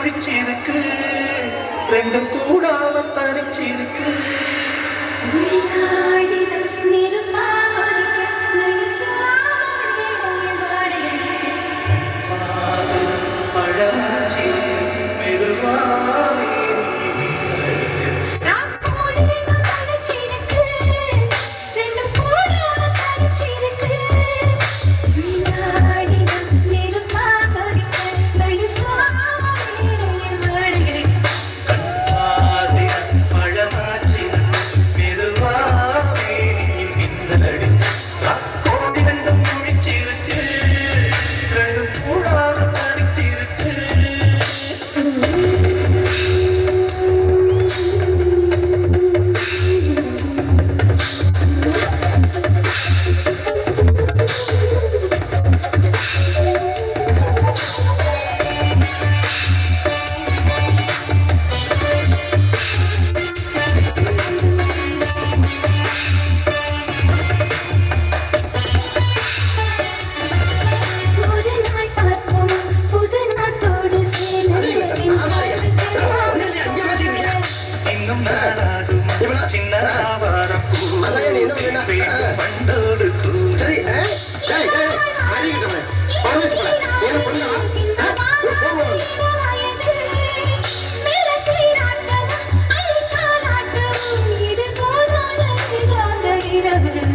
ஒழிச்சிருக்கு ரெண்டும் கூடாம தனிச்சிருக்கு. மெதுவா.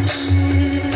see